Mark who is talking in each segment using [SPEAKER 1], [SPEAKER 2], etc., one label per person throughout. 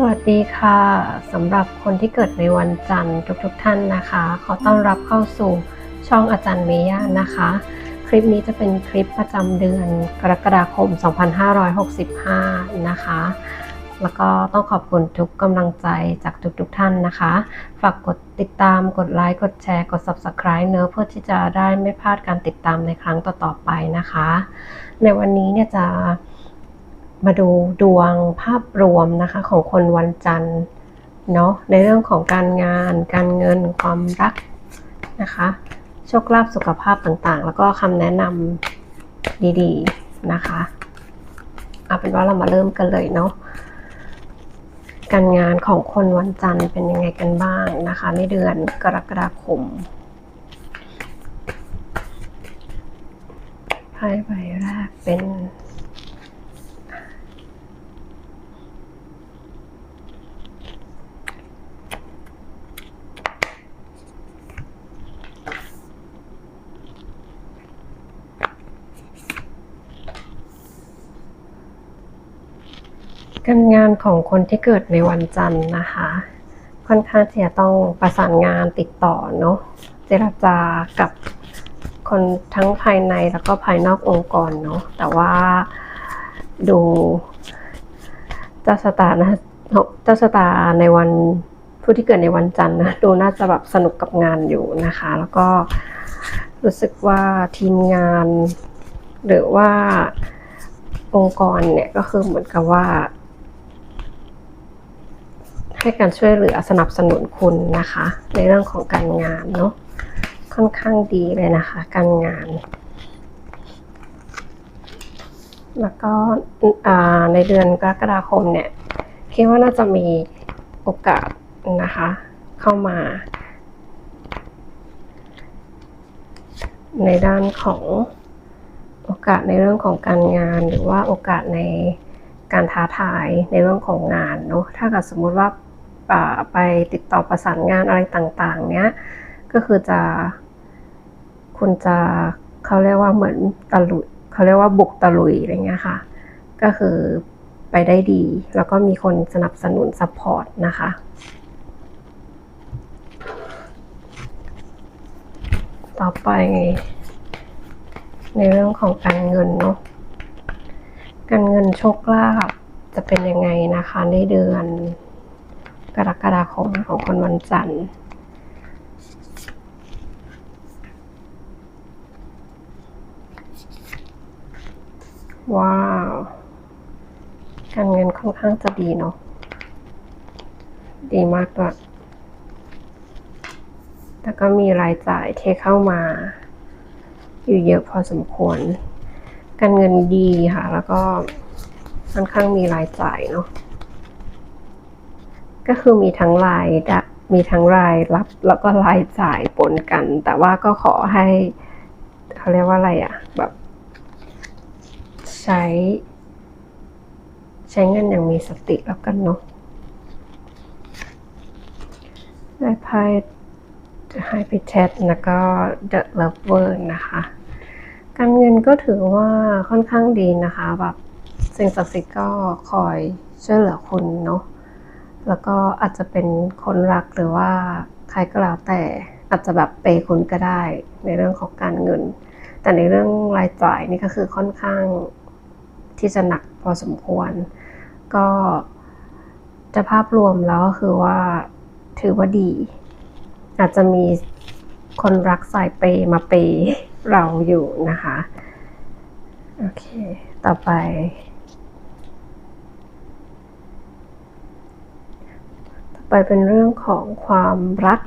[SPEAKER 1] สวัสดีค่ะสำหรับคนที่เกิดในวันจันทร์ทุกๆทท่านนะคะ ขอต้อนรับเข้าสู่ช่องอาจารย์เมย่านะคะ คลิปนี้จะเป็นคลิปประจำเดือนกรกฎาคม 2565 นะคะ แล้วก็ต้องขอบคุณทุกกำลังใจจากทุกๆทท่านนะคะ ฝากกดติดตามกดไลค์กดแชร์กด Subscribe เนอะเพื่อที่จะได้ไม่พลาดการติดตามในครั้งต่อๆไปนะคะ ในวันนี้เนี่ยจะ มาดูดวงภาพรวมนะคะของคนวันจันทร์เนาะในเรื่องของการงาน การเงินความรักนะคะ โชคลาภสุขภาพต่างๆ แล้วก็คำแนะนำดีๆนะคะเอาเป็นว่าเรามาเริ่มกันเลยเนาะการงานของคนวันจันทร์เป็นยังไงกันบ้างนะคะ ในเดือนกรกฎาคมไพ่ใบแรกเป็น การงานของคนที่เกิดในวันจันทร์นะคะ ค่อนข้างที่จะต้องประสานงานติดต่อเนาะเจรจากับคนทั้งภายในแล้วก็ภายนอกองค์กรเนาะแต่ว่าดูเจ้าชะตานะเจ้าชะตาในวันผู้ที่เกิดในวันจันทร์นะดูน่าจะแบบสนุกกับงานอยู่นะคะ แล้วก็รู้สึกว่าทีมงาน หรือว่าองค์กรเนี่ยก็คือเหมือนกับว่า ให้การช่วยเหลือสนับสนุนคุณนะคะ ในเรื่องของการงานเนาะค่อนข้างดีเลยนะคะ การงาน แล้วก็ในเดือนกรกฎาคมเนี่ยคิดว่าน่าจะมีโอกาสนะคะ เข้ามา ในด้านของโอกาสในเรื่องของการงาน หรือว่าโอกาสในการท้าทายในเรื่องของงานเนาะถ้าเกิดสมมุติว่า ไปติดต่อประสานงานอะไรต่างๆ เนี้ยก็คือจะ คุณจะเขาเรียกว่าเหมือนตะลุยเขาเรียกว่าบุกตะลุยอะไรเงี้ยค่ะ ก็คือไปได้ดี แล้วก็มีคนสนับสนุนซัพพอร์ตนะคะต่อไป ในเรื่องของการเงินเนาะการเงินโชคลาภจะเป็นยังไงนะคะในเดือน กรกฎาคมของคนวันจันทร์ว้าว การเงินค่อนข้างจะดีเนาะ ดีมากด้วยแต่ก็มีรายจ่ายเทเข้ามา อยู่เยอะพอสมควร การเงินดีค่ะ แล้วก็ค่อนข้างมีรายจ่ายเนาะ ก็คือมีทั้งรายดมีทั้งรายรับแล้วก็รายจ่ายปนกัน แต่ว่าก็ขอให้เขาเรียกว่าอะไรอะแบบ ใช้ ใช้เงินอย่างมีสติแล้วกันเนาะได้ไพ่ให้ไปแชทแล้วก็ The Lover นะคะ การเงินก็ถือว่าค่อนข้างดีนะคะ แบบสิ่งศักดิ์สิทธิ์ก็คอยช่วยเหลือคุณเนาะ แล้วก็อาจจะเป็นคนรักหรือว่าใครก็แล้วแต่อาจจะแบบเปย์คุณก็ได้ในเรื่องของการเงิน แต่ในเรื่องรายจ่ายนี่ก็คือค่อนข้างที่จะหนักพอสมควร ก็จะภาพรวมแล้วก็คือว่าถือว่าดี อาจจะมีคนรักสายเปย์มาเปย์เราอยู่นะคะ โอเค ต่อไป ต่อไป เป็นเรื่องของความรัก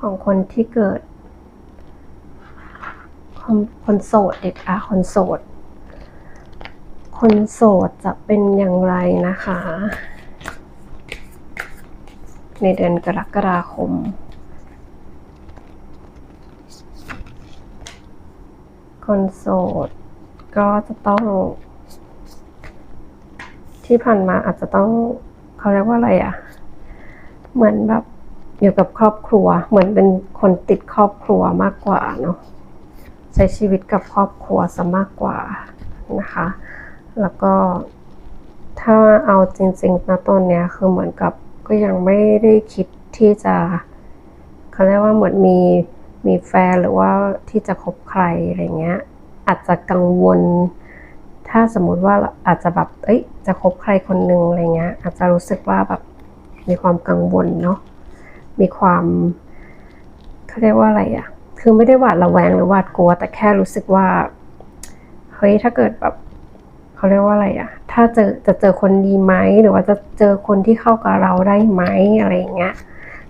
[SPEAKER 1] ของคนที่เกิด คนคนโสดเด็กอะคนโสด คนโสดจะเป็นอย่างไรนะคะ ในเดือนกรกฎาคม คนโสดก็จะต้องที่ผ่านมาอาจจะต้อง เขาเรียกว่าอะไรอะ่ะ เหมือนแบบอยู่กับครอบครัว เหมือนเป็นคนติดครอบครัวมากกว่าเนาะใช้ชีวิตกับครอบครัวซะมากกว่านะคะ แล้วก็ถ้าเอาจริงๆนะตอนเนี้ยคือเหมือนกับก็ยังไม่ได้คิดที่จะเขาเรียกว่าเหมือนมีมีแฟนหรือว่าที่จะคบใครอะไรเงี้ย อาจจะกังวล ถ้าสมมุติว่าอาจจะแบบ เอ้ย จะคบใครคนหนึ่งอะไรเงี้ย อาจจะรู้สึกว่าแบบมีความกังวลเนาะ มีความเขาเรียกว่าอะไรอะคือไม่ได้หวาดระแวงหรือหวาดกลัว แต่แค่รู้สึกว่า เฮ้ย ถ้าเกิดแบบเขาเรียกว่าอะไรอะถ้าเจอจะเจอคนดีไหม หรือว่าจะเจอคนที่เข้ากับเราได้ไหมอะไรเงี้ย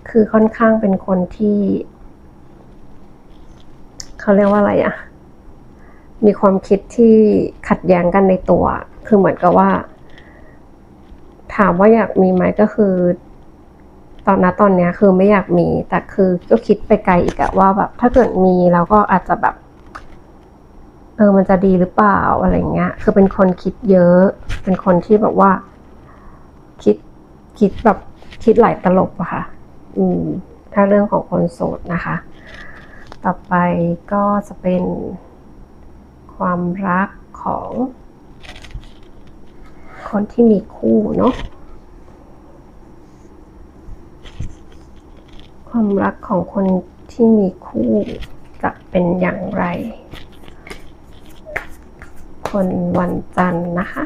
[SPEAKER 1] คือค่อนข้างเป็นคนที่เขาเรียกว่าอะไรอะ มีความคิดที่ขัดแย้งกันในตัว คือเหมือนกับว่า ถามว่าอยากมีไหมก็คือ ตอนนั้นตอนเนี้ยคือไม่อยากมี แต่คือก็คิดไปไกลอีกอะว่าแบบ ถ้าเกิดมีแล้วก็อาจจะแบบ เออมันจะดีหรือเปล่าอะไรเงี้ย คือเป็นคนคิดเยอะ เป็นคนที่แบบว่า คิดคิดแบบคิดหลายตลบอะค่ะ อืม ถ้าเรื่องของคนโสดนะคะ ต่อไปก็จะเป็น ความรักของ คนที่มีคู่เนาะความรักของคนที่มีคู่จะเป็นอย่างไร คนวันจันทร์นะคะ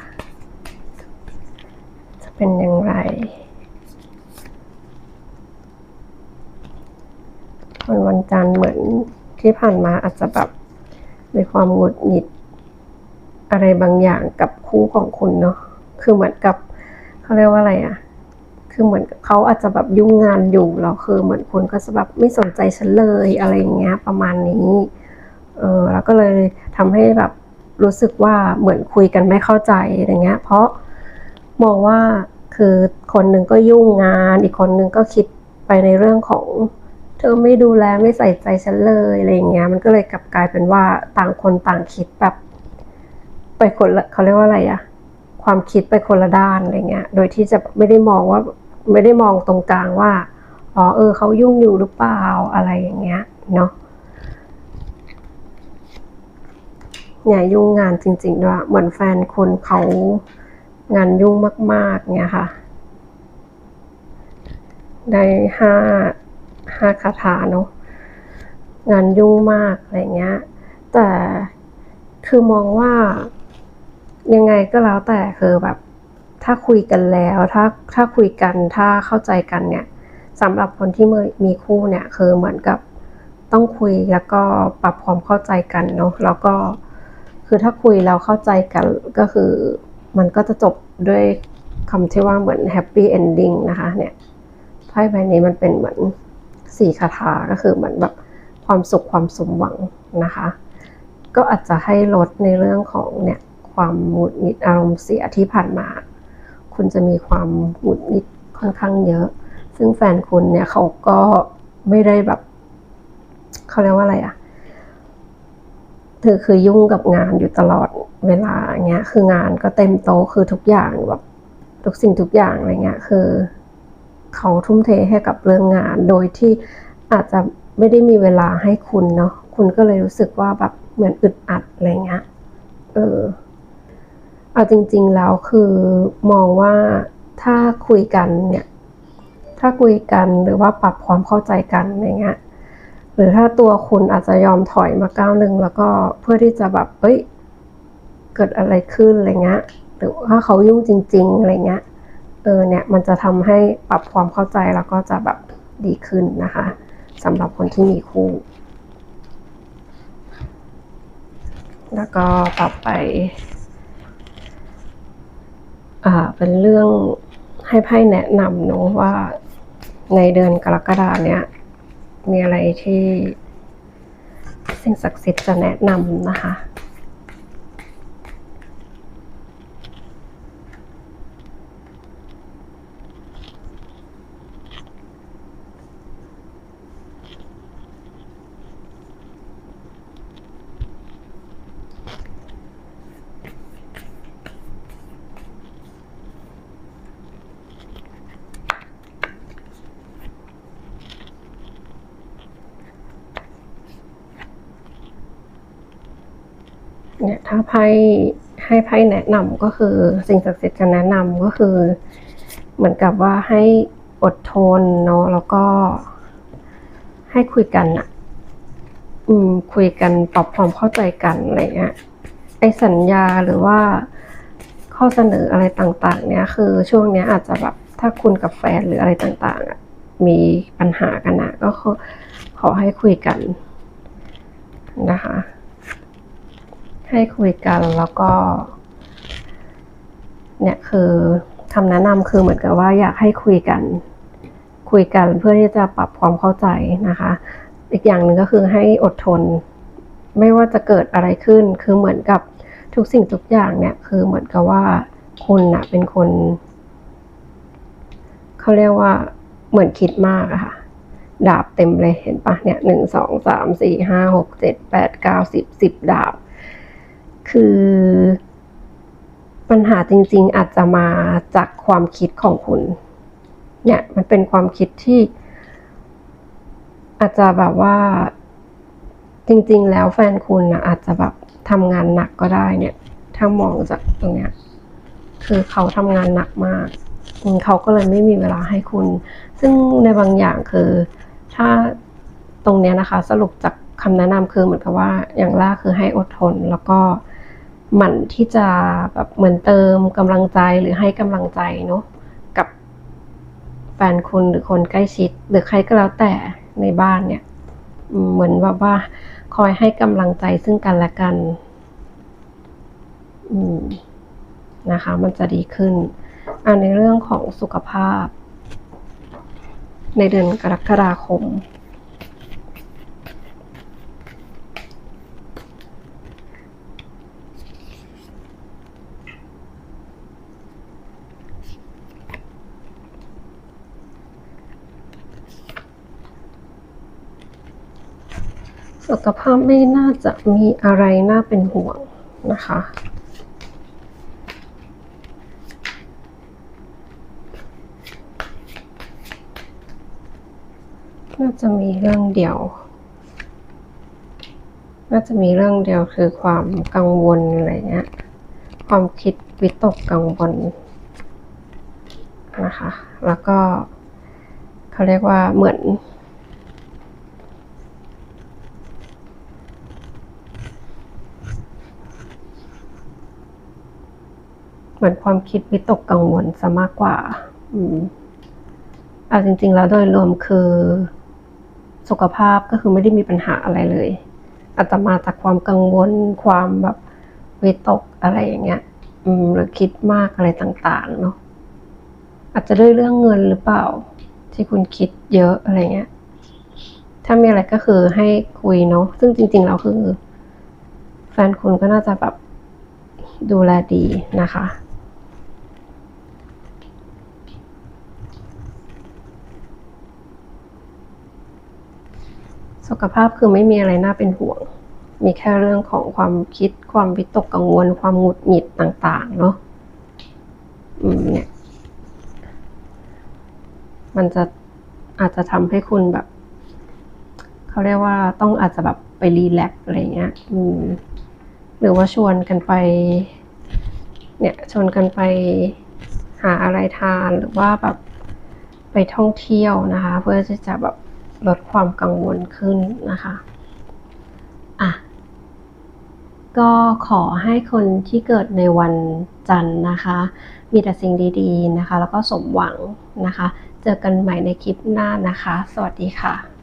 [SPEAKER 1] จะเป็นอย่างไร คนวันจันทร์เหมือนที่ผ่านมาอาจจะแบบ มีความหงุดหงิดอะไรบางอย่างกับคู่ของคุณเนาะคือเหมือนกับเขาเรียกว่าอะไรอะคือเหมือนเขาอาจจะแบบยุ่งงานอยู่แล้วคือเหมือนคุณก็จะแบบไม่สนใจฉันเลยอะไรอย่างเงี้ย ประมาณนี้เออแล้วก็เลยทำให้แบบรู้สึกว่าเหมือนคุยกันไม่เข้าใจอะไรเงี้ย เพราะมองว่าคือคนหนึ่งก็ยุ่งงาน อีกคนหนึ่งก็คิดไปในเรื่องของ เธอไม่ดูแลไม่ใส่ใจฉันเลยอะไรอย่างเงี้ย มันก็เลยกลับกลายเป็นว่าต่างคนต่างคิดแบบ ไปคนละเขาเรียกว่าอะไรอะความคิดไปคนละด้านอะไรเงี้ย โดยที่จะไม่ได้มองว่าไม่ได้มองตรงกลางว่าอ๋อเออเขายุ่งอยู่หรือเปล่าอะไรอย่างเงี้ยเนาะเนี่ยยุ่งงานจริงๆด้วยเหมือนแฟนคนเขางานยุ่งมาก ๆ เนี่ยค่ะ ได้ห้า ห้าคาถาเนาะงานยุ่งมากอะไรเงี้ย แต่คือมองว่ายังไงก็แล้วแต่คือแบบ ถ้าคุยกันแล้วถ้าถ้าคุยกันถ้าเข้าใจกันเนี่ยสำหรับคนที่มีคู่เนี่ยคือเหมือนกับต้องคุยแล้วก็ปรับความเข้าใจกันเนาะแล้วก็คือถ้าคุยแล้วเข้าใจกันก็คือ มันก็จะจบด้วยคำที่ว่าเหมือน happy ending นะคะเนี่ยไพ่ใบนี้มันเป็นเหมือน สี่คาถาก็คือเหมือนแบบความสุขความสมหวังนะคะ ก็อาจจะให้ลดในเรื่องของเนี่ยความหงุดหงิดอารมณ์เสียที่ผ่านมา คุณจะมีความหงุดหงิดค่อนข้างเยอะ ซึ่งแฟนคุณเนี่ยเขาก็ไม่ได้แบบเขาเรียกว่าอะไรอะเธอคือยุ่งกับงานอยู่ตลอดเวลาเงี้ย คืองานก็เต็มโต๊ะคือทุกอย่างแบบทุกสิ่งทุกอย่างอะไรเงี้ย คือ เขาทุ่มเทให้กับเรื่องงาน โดยที่อาจจะไม่ได้มีเวลาให้คุณเนาะคุณก็เลยรู้สึกว่าแบบเหมือนอึดอัดอะไรเงี้ยเออเอาจริง ๆ แล้วคือมองว่าถ้าคุยกันเนี่ย ถ้าคุยกันหรือว่าปรับความเข้าใจกันอะไรเงี้ยหรือถ้าตัวคุณอาจจะยอมถอยมาก้าวหนึ่งแล้วก็เพื่อที่จะแบบเอ้ย เกิดอะไรขึ้นอะไรเงี้ย หรือถ้าเขายุ่งจริง ๆอะไรเงี้ย เออเนี่ยมันจะทำให้ปรับความเข้าใจแล้วก็จะแบบดีขึ้นนะคะสำหรับคนที่มีคู่ แล้วก็ต่อไปอ่าเป็นเรื่องให้ไพ่แนะนำเนาะว่าในเดือนกรกฎาเนี้ยมีอะไรที่สิ่งศักดิ์สิทธิ์จะแนะนำนะคะ เนี่ยถ้าไพ่ให้ไพ่แนะนำก็คือสิ่งศักดิ์สิทธิ์จะแนะนำก็คือ เหมือนกับว่าให้อดทนเนาะแล้วก็ ให้คุยกันอะอืมคุยกันปรับความเข้าใจกันอะไรเงี้ยไอสัญญาหรือว่าข้อเสนออะไรต่าง ๆ เนี่ย คือช่วงเนี้ยอาจจะแบบถ้าคุณกับแฟนหรืออะไรต่างๆมีปัญหากันนะก็ขอให้คุยกันนะคะ ให้คุยกันแล้วก็ เนี่ยคือคำแนะนำคือเหมือนกับว่าอยากให้คุยกัน คุยกันเพื่อที่จะปรับความเข้าใจนะคะ อีกอย่างหนึ่งก็คือให้อดทน ไม่ว่าจะเกิดอะไรขึ้น คือเหมือนกับทุกสิ่งทุกอย่างเนี่ยคือเหมือนกับว่าคุณนะเป็นคนเขาเรียกว่าเหมือนคิดมากอะค่ะ ดาบเต็มเลยเห็นปะเนี่ยหนึ่งสองสามสี่ห้าหกเจ็ดแปดเก้าสิบสิบดาบ คือ ปัญหาจริง ๆ อาจจะมาจากความคิดของคุณ เนี่ยมันเป็นความคิดที่ อาจจะแบบว่า จริง ๆ แล้วแฟนคุณนะอาจจะแบบทำงานหนักก็ได้เนี่ย ถ้ามองจากตรงเนี้ย คือเขาทำงานหนักมากเขาก็เลยไม่มีเวลาให้คุณ ซึ่งในบางอย่างคือ ถ้าตรงเนี้ยนะคะ สรุปจากคำแนะนำคือเหมือนกับว่าอย่างแรกคือให้อดทนแล้วก็ หมั่นที่จะแบบเหมือนเติมกำลังใจหรือให้กำลังใจเนาะกับแฟนคุณหรือคนใกล้ชิด หรือใครก็แล้วแต่ในบ้านเนี่ย เหมือนแบบว่า คอยให้กำลังใจซึ่งกันและกันอืนะคะ มันจะดีขึ้นอันในเรื่องของสุขภาพ ในเดือนกรกฎาคม สุขภาพไม่น่าจะมีอะไรน่าเป็นห่วงนะคะ น่าจะมีเรื่องเดียว น่าจะมีเรื่องเดียวคือความกังวลอะไรเงี้ย ความคิดวิตกกังวลนะคะ แล้วก็เขาเรียกว่าเหมือน มือนความคิดวิตกกังวลซะมากกว่า อืมเอาจริง ๆ แล้วโดยรวมคือ สุขภาพก็คือไม่ได้มีปัญหาอะไรเลย อาจจะมาจากความกังวลความแบบวิตกอะไรอย่างเงี้ย อืมหรือคิดมากอะไรต่าง ๆ เนาะอาจจะด้วยเรื่องเงินหรือเปล่า ที่คุณคิดเยอะอะไรเงี้ย ถ้ามีอะไรก็คือให้คุยเนาะซึ่งจริง ๆ แล้วคือ แฟนคุณก็น่าจะแบบดูแลดีนะคะ สุขภาพคือไม่มีอะไรน่าเป็นห่วง มีแค่เรื่องของความคิดความวิตกกังวล ความหงุดหงิดต่างๆ เนาะอืมเนี่ย มันจะอาจจะทำให้คุณแบบ เขาเรียกว่าต้องอาจจะแบบไปรีแลกอะไรเงี้ย อืม หรือว่าชวนกันไป เนี่ยชวนกันไปหาอะไรทานหรือว่าแบบไปท่องเที่ยวนะคะ เพื่อที่จะแบบ ลดความกังวลขึ้นนะคะอะก็ขอให้คนที่เกิดในวันจันทร์นะคะ มีแต่สิ่งดีๆนะคะ แล้วก็สมหวังนะคะ เจอกันใหม่ในคลิปหน้านะคะ สวัสดีค่ะ